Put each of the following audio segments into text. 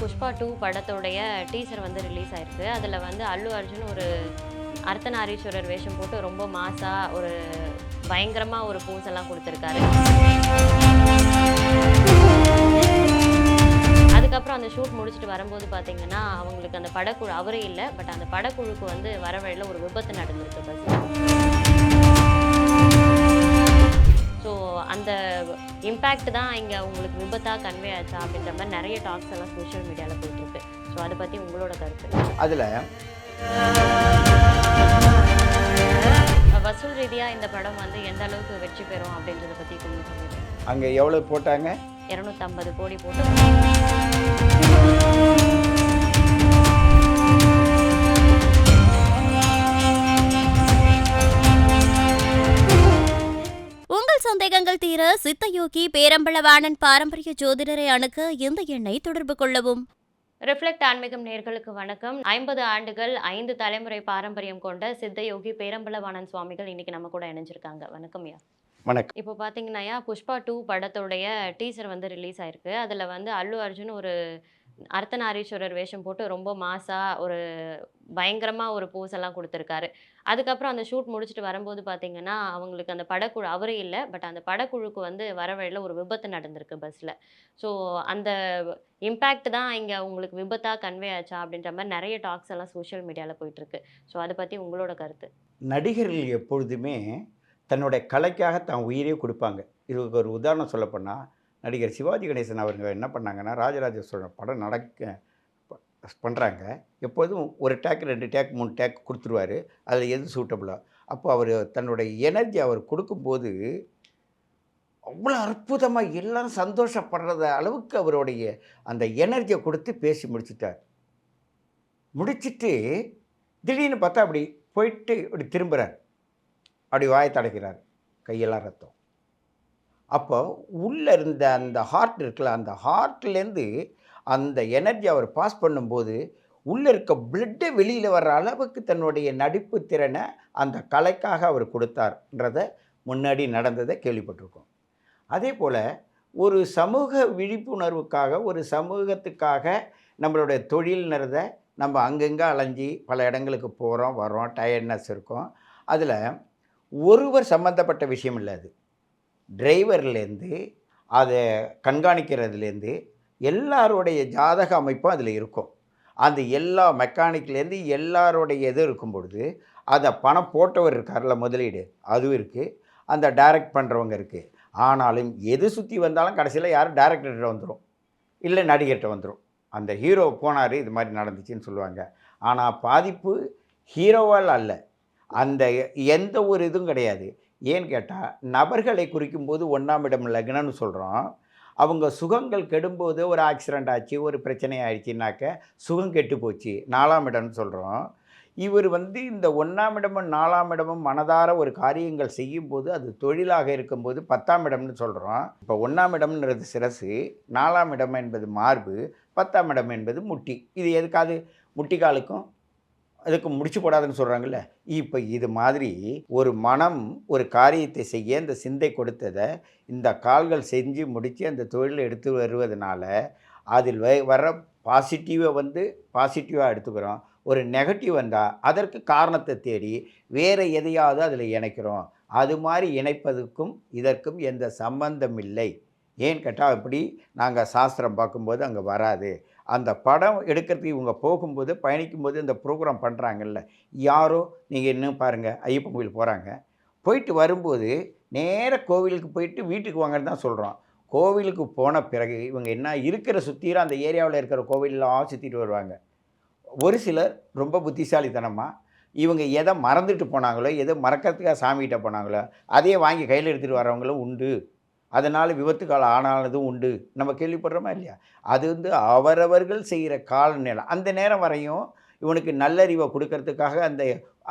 Pushpa two படத்தோடைய teaser வந்து release ஆயிருக்கு. அதில் வந்து அல்லு அர்ஜுன் ஒரு அர்த்தநாரீஸ்வரர் வேஷம் போட்டு ரொம்ப மாசா ஒரு பயங்கரமாக ஒரு போஸ் எல்லாம் கொடுத்துருக்காரு. அதுக்கப்புறம் அந்த ஷூட் முடிச்சுட்டு வரும்போது பார்த்தீங்கன்னா அவங்களுக்கு அந்த படக்குழு அவரே இல்லை பட் அந்த படக்குழுக்கு வந்து வர வழியில் ஒரு விபத்து நடந்திருக்கு பஸ் ஸோ அந்த இம்பேக்ட் தான் இங்கே உங்களுக்கு விபத்தாக கன்வே ஆச்சா அப்படின்ற மாதிரி நிறைய டாக்ஸ் எல்லாம் சோஷியல் மீடியாவில் போயிட்டுருக்கு. ஸோ அதை பற்றி உங்களோட கருத்து? அதில் வசூல் ரீதியாக இந்த படம் வந்து எந்த அளவுக்கு வெற்றி பெறும் அப்படின்றத பற்றி கொஞ்சம் அங்கே எவ்வளோ போட்டாங்க? இரநூத்தம்பது கோடி போட்டு. சந்தேகங்கள் தீர சித்தயோகி பேரம்பளவாணன் பாரம்பரிய ஜோதிடரை அணுக இந்த எண்ணை தொடர்பு கொள்ளவும். ரிஃப்ளெக்ட் ஆன்மீகம் நேர்களுக்கு வணக்கம். ஐம்பது ஆண்டுகள் ஐந்து தலைமுறை பாரம்பரியம் கொண்ட சித்தயோகி பேரம்பலவாணன் சுவாமிகள் இன்னைக்கு நம்ம கூட இணைஞ்சிருக்காங்க. வணக்கம் ஐயா. வணக்கம். இப்போ பார்த்தீங்கன்னா புஷ்பா டூ படத்தோடைய டீசர் வந்து ரிலீஸ் ஆயிருக்கு. அதில் வந்து அல்லு அர்ஜுன் ஒரு அர்த்தநாரீஸ்வரர் வேஷம் போட்டு ரொம்ப மாசா ஒரு பயங்கரமாக ஒரு போஸ் எல்லாம் கொடுத்துருக்காரு. அதுக்கப்புறம் அந்த ஷூட் முடிச்சுட்டு வரும்போது பார்த்தீங்கன்னா அவங்களுக்கு அந்த படக்குழு அவரே இல்லை பட் அந்த படக்குழுக்கு வந்து வர வழியில் ஒரு விபத்து நடந்திருக்கு பஸ்ஸில் ஸோ அந்த இம்பேக்ட் தான் இங்கே உங்களுக்கு விபத்தாக கன்வே ஆச்சா அப்படின்ற மாதிரி நிறைய டாக்ஸ் எல்லாம் சோஷியல் மீடியாவில் போயிட்டுருக்கு. ஸோ அதை பற்றி உங்களோட கருத்து. நடிகர்கள் எப்பொழுதுமே தன்னுடைய கலைக்காக தான் உயிரே கொடுப்பாங்க. இதுக்கு ஒரு உதாரணம் சொல்லப்போனால் நடிகர் சிவாஜி கணேசன் அவர்கள் என்ன பண்ணாங்கன்னா ராஜராஜ சோழன் படம் நடக்க பண்ணுறாங்க எப்போதும் ஒரு டேக் ரெண்டு டேக் மூணு டேக் கொடுத்துருவாரு. அதில் எது சூட்டபுளோ அப்போ அவர் தன்னுடைய எனர்ஜி அவர் கொடுக்கும்போது அவ்வளோ அற்புதமாக எல்லாரும் சந்தோஷப்படுறத அளவுக்கு அவருடைய அந்த எனர்ஜியை கொடுத்து பேசி முடிச்சிட்டார். முடிச்சுட்டு திடீர்னு பார்த்தா அப்படி போயிட்டு இப்படி திரும்புகிறார் அப்படி வாயை தடைக்கிறார். கையெல்லாம் ரத்தம். அப்போ உள்ளே இருந்த அந்த ஹார்ட் இருக்குல்ல அந்த ஹார்ட்லேருந்து அந்த எனர்ஜி அவர் பாஸ் பண்ணும்போது உள்ளே இருக்க பிளட்டை வெளியில் வர்ற அளவுக்கு தன்னுடைய நடிப்பு திறனை அந்த கலைக்காக அவர் கொடுத்தார்ன்றத முன்னாடி நடந்ததை கேள்விப்பட்டிருக்கோம். அதே போல் ஒரு சமூக விழிப்புணர்வுக்காக ஒரு சமூகத்துக்காக நம்மளுடைய தொழில்ன்றத நம்ம அங்கங்கே அலைஞ்சி பல இடங்களுக்கு போகிறோம் வரோம் டயர்ட்னஸ் இருக்கும். அதில் ஒருவர் சம்மந்தப்பட்ட விஷயம் இல்லை அது. டிரைவர்லேருந்து அதை கண்காணிக்கிறதுலேருந்து எல்லாருடைய ஜாதக அமைப்பும் அதில் இருக்கும். அந்த எல்லா மெக்கானிக்லேருந்து எல்லாருடைய இது இருக்கும் பொழுது அதை பணம் போட்டவர் இருக்கார்ல முதலீடு அதுவும் இருக்குது அந்த டைரக்ட் பண்ணுறவங்க இருக்குது ஆனாலும் எது சுற்றி வந்தாலும் கடைசியில் யாரும் டேரக்டர்கிட்ட வந்துடும் இல்லை நடிகர்கிட்ட வந்துடும் அந்த ஹீரோ போனார் இது மாதிரி நடந்துச்சுன்னு சொல்லுவாங்க. ஆனால் பாதிப்பு ஹீரோவால் அல்ல. அந்த எந்த ஒரு இதுவும் கிடையாது. ஏன்னு கேட்டால் நபர்களை குறிக்கும்போது ஒன்றாம் இடம் லக்னம்னு சொல்கிறோம் அவங்க சுகங்கள் கெடும்போது ஒரு ஆக்சிடெண்ட் ஆச்சு ஒரு பிரச்சனை ஆயிடுச்சுனாக்க சுகம் கெட்டு போச்சு நாலாம் இடம்னு சொல்கிறோம் இவர் வந்து இந்த ஒன்றாம் இடமும் நாலாம் இடமும் மனதார ஒரு காரியங்கள் செய்யும்போது அது தொழிலாக இருக்கும்போது பத்தாம் இடம்னு சொல்கிறோம் இப்போ ஒன்றாம் இடம்ன்றது சிரசு நாலாம் இடம் என்பது மார்பு பத்தாம் இடம் என்பது முட்டி. இது எதுக்காது? முட்டிக்காலுக்கும் அதுக்கு முடிச்சு போடாதுன்னு சொல்கிறாங்கல்ல இப்போ இது மாதிரி ஒரு மனம் ஒரு காரியத்தை செய்ய இந்த சிந்தை கொடுத்ததை இந்த கால்கள் செஞ்சு முடித்து அந்த தொழிலை எடுத்து வருவதனால அதில் வ- வர பாசிட்டிவை வந்து பாசிட்டிவாக எடுத்துக்கிறோம். ஒரு நெகட்டிவ் வந்தால் அதற்கு காரணத்தை தேடி வேறு எதையாவது அதில் இணைக்கிறோம். அது மாதிரி இணைப்பதற்கும் இதற்கும் எந்த சம்பந்தம் இல்லை. ஏன்னு கேட்டால் அப்படி நாங்கள் சாஸ்திரம் பார்க்கும்போது அங்கே வராது. அந்த படம் எடுக்கிறதுக்கு இவங்க போகும்போது பயணிக்கும்போது இந்த ப்ரோக்ராம் பண்ணுறாங்கல்ல யாரோ நீங்கள் இன்னும் பாருங்கள் ஐயப்பன் கோவில் போகிறாங்க போயிட்டு வரும்போது நேர கோவிலுக்கு போயிட்டு வீட்டுக்கு வாங்கன்னு தான் சொல்கிறோம் கோவிலுக்கு போன பிறகு இவங்க என்ன இருக்கிற சுற்றிலும் அந்த ஏரியாவில் இருக்கிற கோவிலெலாம் சுற்றிட்டு வருவாங்க. ஒரு சிலர் ரொம்ப புத்திசாலித்தனமாக இவங்க எதை மறந்துட்டு போனாங்களோ எதை மறக்கிறதுக்காக சாமிகிட்ட போனாங்களோ அதையே வாங்கி கையில் எடுத்துகிட்டு வரவங்களும் உண்டு. அதனால் விபத்துக்கால ஆனானதும் உண்டு. நம்ம கேள்விப்படுறோமா இல்லையா? அது வந்து அவரவர்கள் செய்கிற கால அந்த நேரம் வரையும் இவனுக்கு நல்லறிவை கொடுக்கறதுக்காக அந்த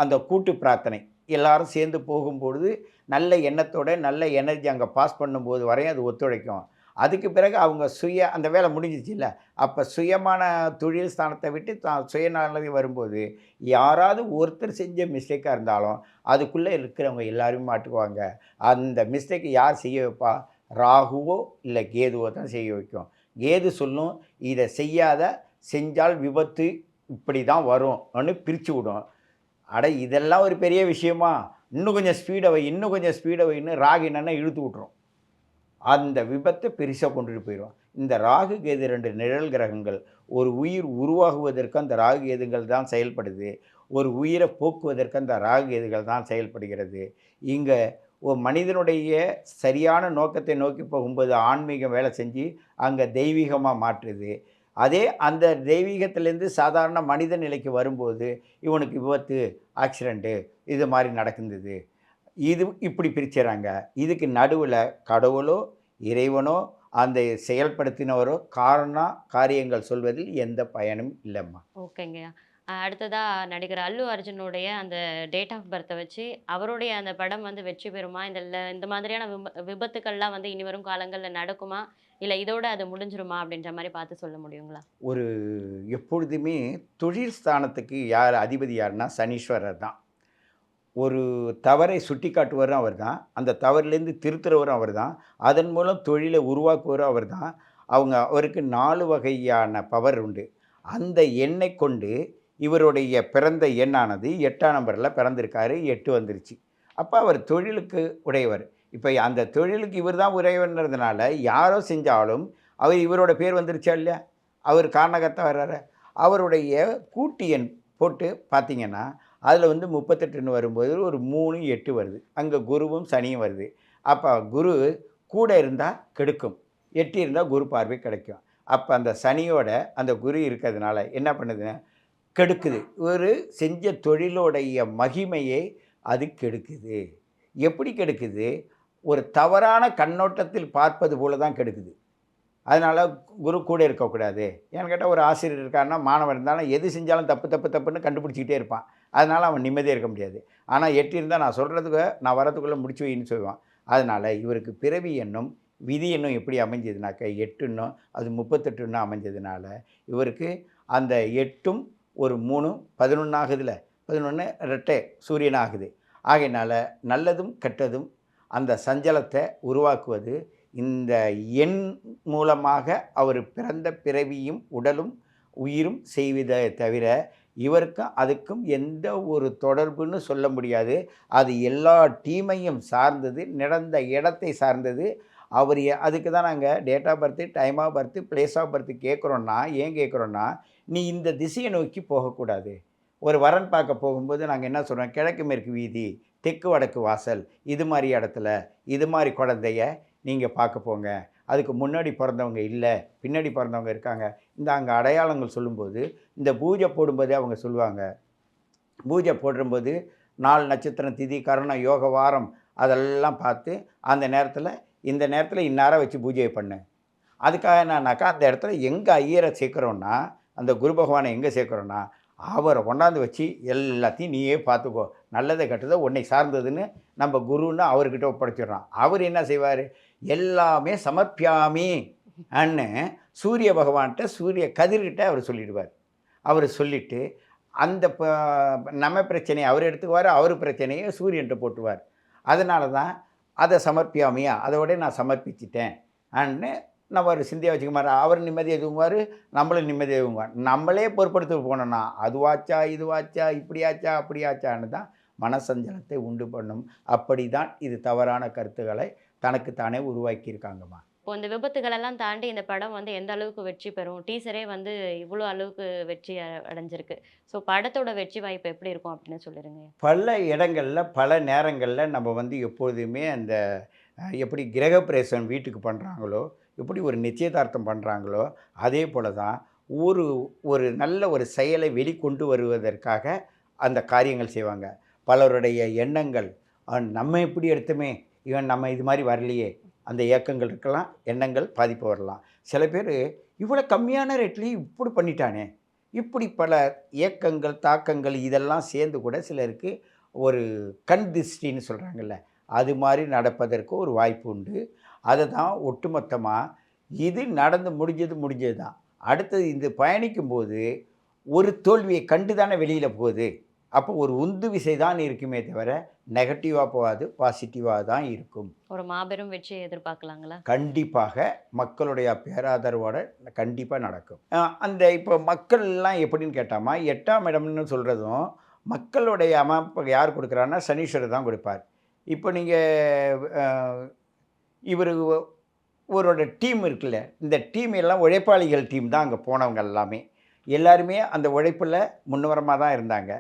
அந்த கூட்டு பிரார்த்தனை. எல்லாரும் சேர்ந்து போகும்பொழுது நல்ல எண்ணத்தோட நல்ல எனர்ஜி அங்கே பாஸ் பண்ணும்போது வரையும் அது ஒத்துழைக்கும். அதுக்கு பிறகு அவங்க சுய அந்த வேலை முடிஞ்சிச்சு இல்லை அப்போ சுயமான தொழில் ஸ்தானத்தை விட்டு தான் சுயநலவி வரும்போது யாராவது ஒருத்தர் செஞ்ச மிஸ்டேக்காக இருந்தாலும் அதுக்குள்ளே இருக்கிறவங்க எல்லாருமே மாட்டுக்குவாங்க. அந்த மிஸ்டேக்கை யார் செய்ய வைப்பா? ராகுவோ இல்லை கேதுவோ தான் செய்ய வைக்கும். கேது சொல்லும் இதை செய்யாத செஞ்சால் விபத்து இப்படி தான் வரும்னு பிரித்து விடும். அட இதெல்லாம் ஒரு பெரிய விஷயமா? இன்னும் கொஞ்சம் ஸ்பீடை வை இன்னும் கொஞ்சம் ஸ்பீடை வைன்னு ராகு என்னென்னா இழுத்து விட்ரும் அந்த விபத்தை பெருசாக கொண்டுட்டு போயிடுவான் இந்த ராகு கேது ரெண்டு நிழல் கிரகங்கள் ஒரு உயிர் உருவாகுவதற்கு அந்த ராகு கேதுகள் தான் செயல்படுது. ஒரு உயிரை போக்குவதற்கு அந்த ராகு கேதுகள் தான் செயல்படுகிறது. இங்கே ஒரு மனிதனுடைய சரியான நோக்கத்தை நோக்கி போகும்போது ஆன்மீகம் வேலை செஞ்சு அங்கே தெய்வீகமாக மாற்றுது. அதே அந்த தெய்வீகத்திலேருந்து சாதாரண மனித நிலைக்கு வரும்போது இவனுக்கு விபத்து ஆக்சிடெண்ட்டு இது மாதிரி நடக்குது இது இப்படி பிரிச்சுறாங்க. இதுக்கு நடுவில் கடவுளோ இறைவனோ அந்த செயல்படுத்தினவரோ காரண காரியங்கள் சொல்வதில் எந்த பயனும் இல்லைம்மா. ஓகேங்கய்யா அஹ் அடுத்ததா நடிகர் அல்லு அர்ஜுனுடைய அந்த டேட் ஆஃப் பர்த்தை வச்சு அவருடைய அந்த படம் வந்து வெற்றி பெறுமா? இந்த இந்த மாதிரியான விப விபத்துக்கள்லாம் வந்து இனி வரும் காலங்களில் நடக்குமா? இல்லை இதோட அது முடிஞ்சிருமா? அப்படின்ற மாதிரி பார்த்து சொல்ல முடியுங்களா? ஒரு எப்பொழுதுமே தொழில் ஸ்தானத்துக்கு யார் அதிபதி யாருன்னா சனீஸ்வரர் தான். ஒரு தவறை சுட்டி காட்டுவரும் அவர் தான் அந்த தவறிலேருந்து திருத்துறவரும் அவர் தான் அதன் மூலம் தொழிலை உருவாக்குவரும் அவர் தான் அவங்க அவருக்கு நாலு வகையான பவர் உண்டு. அந்த எண்ணை கொண்டு இவருடைய பிறந்த எண்ணானது எட்டாம் நம்பரில் பிறந்திருக்காரு எட்டு வந்துருச்சு. அப்போ அவர் தொழிலுக்கு உடையவர். இப்போ அந்த தொழிலுக்கு இவர் தான் உடையவர்ன்றதுனால யாரோ செஞ்சாலும் அவர் இவரோட பேர் வந்துருச்சா இல்லையா? அவர் காரணகத்தை வர்றாரு? அவருடைய கூட்டி எண் போட்டு பார்த்திங்கன்னா அதில் வந்து முப்பத்தெட்டுன்னு வரும்போது ஒரு மூணு எட்டு வருது. அங்கே குருவும் சனியும் வருது. அப்போ குரு கூட இருந்தால் கெடுக்கும். எட்டு இருந்தால் குரு பார்வை கிடைக்கும். அப்போ அந்த சனியோட அந்த குரு இருக்கிறதுனால என்ன பண்ணுதுன்னா கெடுக்குது. ஒரு செஞ்ச தொழிலோடைய மகிமையை அது கெடுக்குது. எப்படி கெடுக்குது? ஒரு தவறான கண்ணோட்டத்தில் பார்ப்பது போல தான் கெடுக்குது. அதனால் குரு கூட இருக்கக்கூடாது. ஏன்னு கேட்டால் ஒரு ஆசிரியர் இருக்காருன்னா மாணவன் இருந்தாலும் எது செஞ்சாலும் தப்பு தப்பு தப்புன்னு கண்டுபிடிச்சிக்கிட்டே இருப்பான். அதனால் அவன் நிம்மதியாக இருக்க முடியாது. ஆனால் எட்டு இருந்தால் நான் சொல்கிறதுக்கு நான் வரதுக்குள்ளே முடிச்சு வைன்னு சொல்லுவான். அதனால் இவருக்கு பிறவி எண்ணும் விதி எண்ணும் எப்படி அமைஞ்சதுனாக்க எட்டுன்னும் அது முப்பத்தெட்டுன்னு அமைஞ்சதுனால இவருக்கு அந்த எட்டும் ஒரு மூணு பதினொன்று ஆகுதுல. பதினொன்று ரெட்டை சூரியன் ஆகுது. ஆகையினால் நல்லதும் கெட்டதும் அந்த சஞ்சலத்தை உருவாக்குவது இந்த எண் மூலமாக அவர் பிறந்த பிறவியும் உடலும் உயிரும் செய்வதை தவிர இவருக்கும் அதுக்கும் எந்த ஒரு தொடர்புன்னு சொல்ல முடியாது. அது எல்லா டீமையும் சார்ந்தது நடந்த இடத்தை சார்ந்தது. அவர் அதுக்கு தான் நாங்கள் date of birth time of birth place of birth கேட்குறோன்னா ஏன் கேட்குறோன்னா நீ இந்த திசையை நோக்கி போகக்கூடாது. ஒரு வரன் பார்க்க போகும்போது நாங்கள் என்ன சொல்கிறோம் கிழக்கு மேற்கு வீதி தெற்கு வடக்கு வாசல் இது மாதிரி இடத்துல இது மாதிரி குழந்தைய நீங்கள் பார்க்க போங்க. அதுக்கு முன்னாடி பிறந்தவங்க இல்லை பின்னாடி பிறந்தவங்க இருக்காங்க. இந்த அங்கே அடையாளங்கள் சொல்லும்போது இந்த பூஜை போடும்போதே அவங்க சொல்லுவாங்க. பூஜை போடும்போது நாள் நட்சத்திரம் திதி கரணம் யோக வாரம் அதெல்லாம் பார்த்து அந்த நேரத்தில் இந்த நேரத்தில் இந்நேரம் வச்சு பூஜையை பண்ணு. அதுக்காக என்னன்னாக்கா அந்த இடத்துல எங்கே ஐயரை சேர்க்குறோன்னா அந்த குரு பகவானை எங்கே சேர்க்குறோன்னா அவரை கொண்டாந்து வச்சு எல்லாத்தையும் நீயே பார்த்துக்கோ. நல்லதை கெட்டதை உன்னை சார்ந்ததுன்னு நம்ம குருன்னு அவர்கிட்ட ஒப்படைச்சிடுறான். அவர் என்ன செய்வார்? எல்லாமே சமர்ப்பியாமி அன்னு சூரிய பகவான்கிட்ட சூரிய கதிர்கிட்ட அவர் சொல்லிடுவார். அவர் சொல்லிவிட்டு அந்த ப- நம்ம பிரச்சனையை அவர் எடுத்துக்குவார் அவர் பிரச்சனையை சூரியன்ட்ட போட்டுவார். அதனால தான் அதை சமர்ப்பியாமையா? அதோட நான் சமர்ப்பிச்சிட்டேன் அன்னு நம்ம ஒரு சிந்தியை வச்சுக்க அவர் நிம்மதியாக தூங்குவார் நம்மளும் நிம்மதியாக தூங்குவார். நம்மளே பொறுப்படுத்த போனோம்னா அதுவாச்சா இதுவாச்சா இப்படியாச்சா அப்படியாச்சான்னு தான் மனசஞ்சலத்தை உண்டு பண்ணும். அப்படி தான் இது தவறான கருத்துக்களை தனக்குத்தானே உருவாக்கியிருக்காங்கம்மா. இப்போ இந்த விபத்துகள் எல்லாம் தாண்டி இந்த படம் வந்து எந்த அளவுக்கு வெற்றி பெறும்? டீசரே வந்து இவ்வளோ அளவுக்கு வெற்றி அடைஞ்சிருக்கு. ஸோ படத்தோட வெற்றி வாய்ப்பு எப்படி இருக்கும் அப்படின்னு சொல்லிடுங்க பல இடங்களில் பல நேரங்களில் நம்ம வந்து எப்பொழுதுமே அந்த எப்படி கிரகப்பிரவேசம் வீட்டுக்கு பண்ணுறாங்களோ எப்படி ஒரு நிச்சயதார்த்தம் பண்ணுறாங்களோ அதே போல தான் ஒரு ஒரு நல்ல ஒரு செயலை வெளிக்கொண்டு வருவதற்காக அந்த காரியங்கள் செய்வாங்க. பலருடைய எண்ணங்கள் "அஹ், நம்ம இப்படி எடுத்தோமே இவன் நம்ம இது மாதிரி வரலையே. அந்த இயக்கங்கள் இருக்கலாம் எண்ணங்கள் பாதிப்பு வரலாம். சில பேர் இவ்வளோ கம்மியான ரேட்லேயும் இப்படி பண்ணிட்டானே. இப்படி பல ஏக்கங்கள் தாக்கங்கள் இதெல்லாம் சேர்ந்து கூட சிலருக்கு ஒரு கண் திருஷ்டின்னு சொல்கிறாங்கல்ல அது மாதிரி நடப்பதற்கு ஒரு வாய்ப்பு உண்டு. அதை தான் ஒட்டுமொத்தமாக இது நடந்து முடிஞ்சது முடிஞ்சது தான் அடுத்தது இந்த பயணிக்கும்போது ஒரு தோல்வியை கண்டு தானே வெளியில் போகுது. அப்போ ஒரு உந்து விசை தான் இருக்குமே தவிர நெகட்டிவாக போகாது பாசிட்டிவாக தான் இருக்கும். ஒரு மாபெரும் வெற்றியை எதிர்பார்க்கலாங்களா? கண்டிப்பாக மக்களுடைய பேராதரவோட கண்டிப்பாக நடக்கும். அந்த இப்போ மக்கள்லாம் எப்படின்னு கேட்டாமா எட்டாம் இடம்னு சொல்கிறதும் மக்களுடைய அமைப்பு யார் கொடுக்குறாருன்னா சனீஸ்வரர் தான் கொடுப்பார். இப்போ நீங்கள் இவர் இவரோட டீம் இருக்குல்ல இந்த டீம் எல்லாம் உழைப்பாளிகள் டீம் தான் அங்கே போனவங்க எல்லாமே. எல்லாருமே அந்த உழைப்பில் முன்னுவரமாக தான் இருந்தாங்க.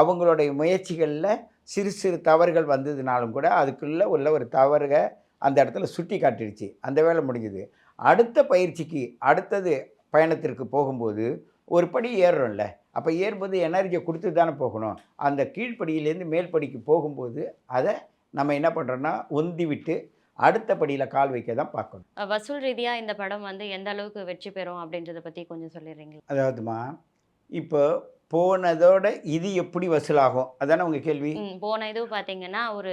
அவங்களுடைய முயற்சிகளில் சிறு சிறு தவறுகள் வந்ததுனாலும் கூட அதுக்குள்ளே உள்ள ஒரு தவறுக அந்த இடத்துல சுட்டி காட்டிடுச்சு. அந்த வேலை முடிஞ்சுது. அடுத்த பயிற்சிக்கு அடுத்தது பயணத்திற்கு போகும்போது ஒரு படி ஏறுறோம்ல. அப்போ ஏறும்போது எனர்ஜியை கொடுத்து தானே போகணும். அந்த கீழ்ப்படியிலேருந்து மேல் படிக்கு போகும்போது அதை நம்ம என்ன பண்ணுறோன்னா உந்தி விட்டு அடுத்த படியில் கால் வைக்க தான் பார்க்கணும். வசூல் ரீதியா இந்த படம் வந்து எந்த அளவுக்கு வெற்றி பெறும் அப்படின்றத பத்தி கொஞ்சம் சொல்லிடுறீங்களா? அதாவதுமா இப்போ போனதோட இது எப்படி வசூலாகும்? அதானே உங்கள் கேள்வி? போன இது பார்த்தீங்கன்னா ஒரு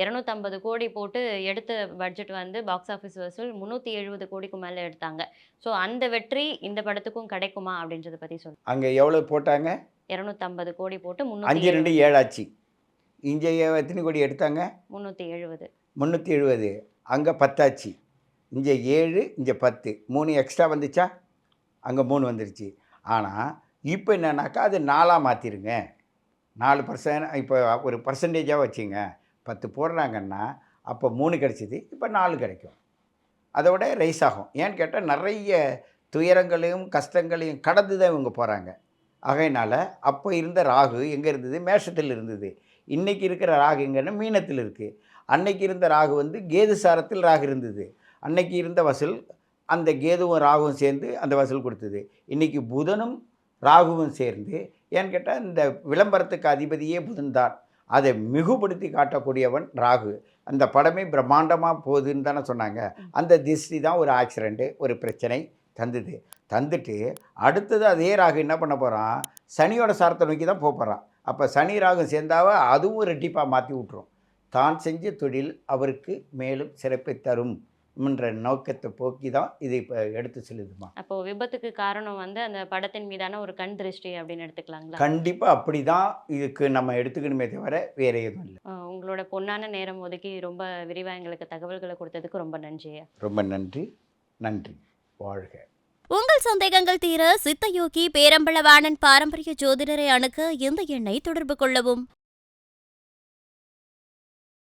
250 கோடி போட்டு எடுத்த பட்ஜெட் வந்து பாக்ஸ் ஆஃபீஸ் வசூல் முந்நூற்றி எழுபது கோடிக்கு மேலே எடுத்தாங்க. ஸோ அந்த வெற்றி இந்த படத்துக்கும் கிடைக்குமா அப்படின்றத பற்றி சொல்லு அங்கே எவ்வளோ போட்டாங்க? 250 கோடி போட்டு அஞ்சு முந்நூற்றி ரெண்டு ஏழாச்சு. இங்கே எத்தனை கோடி எடுத்தாங்க? முந்நூற்றி எழுபது முந்நூற்றி எழுபது அங்கே பத்தாச்சு. இங்கே ஏழு இங்கே பத்து. மூணு எக்ஸ்ட்ரா வந்துச்சா? அங்கே மூணு வந்துருச்சு. ஆனால் இப்போ என்னன்னாக்கா அது நாலாக மாற்றிடுங்க நாலு பர்சன்ட் இப்போ ஒரு பர்சன்டேஜாக வச்சுங்க. பத்து போடுறாங்கன்னா அப்போ மூணு கிடச்சிது இப்போ நாலு கிடைக்கும். அதோட ரைஸ் ஆகும். ஏன்னு கேட்டால் நிறைய துயரங்களையும் கஷ்டங்களையும் கடந்து தான் இவங்க போகிறாங்க ஆகையினால் அப்போ இருந்த ராகு எங்கே இருந்தது? மேஷத்தில் இருந்தது. இன்றைக்கி இருக்கிற ராகு எங்கன்னா மீனத்தில் இருக்குது அன்னைக்கு இருந்த ராகு வந்து கேது சாரத்தில் ராகு இருந்தது. அன்னைக்கு இருந்த வசூல் அந்த கேதுவும் ராகுவும் சேர்ந்து அந்த வசூல் கொடுத்தது. இன்றைக்கி புதனும் ராகுவும் சேர்ந்து ஏன்னு கேட்டால் இந்த விளம்பரத்துக்கு அதிபதியே புதன் தான் அதை மிகுபடுத்தி காட்டக்கூடியவன் ராகு. அந்த படமே பிரம்மாண்டமாக போகுதுன்னு தானே சொன்னாங்க. அந்த திஷ்டி தான் ஒரு ஆக்சிடெண்ட்டு ஒரு பிரச்சனை தந்தது. தந்துட்டு அடுத்தது அதே ராகு என்ன பண்ண போகிறான் சனியோட சாரத்தை நோக்கி தான் போக போகிறான் அப்போ சனி ராகு சேர்ந்தாவ அதுவும் ரெட்டிப்பாக மாற்றி விட்ரும் தான் செஞ்ச தொழில் அவருக்கு மேலும் சிறப்பை தரும். என்ற நோக்கத்தை போக்கி தான் இது இப்போ எடுத்து செல்லுதுமா? அப்போ விபத்துக்கு காரணம் வந்து அந்த படத்தின் மீதான ஒரு கண் திருஷ்டி அப்படின்னு எடுத்துக்கலாங்களா? கண்டிப்பாக அப்படி தான் இதுக்கு நம்ம எடுத்துக்கணுமே தவிர வேறு எதுவும் இல்லை. உங்களோட பொன்னான நேரம் ஒதுக்கி ரொம்ப விரிவாக எங்களுக்கு தகவல்களை கொடுத்ததுக்கு ரொம்ப நன்றி ரொம்ப நன்றி. நன்றி. வாழ்க. உங்கள் சந்தேகங்கள் தீர சித்தயோகி பேரம்பளவாணன் பாரம்பரிய ஜோதிடரை அணுக இந்த எண்ணை தொடர்பு கொள்ளவும்?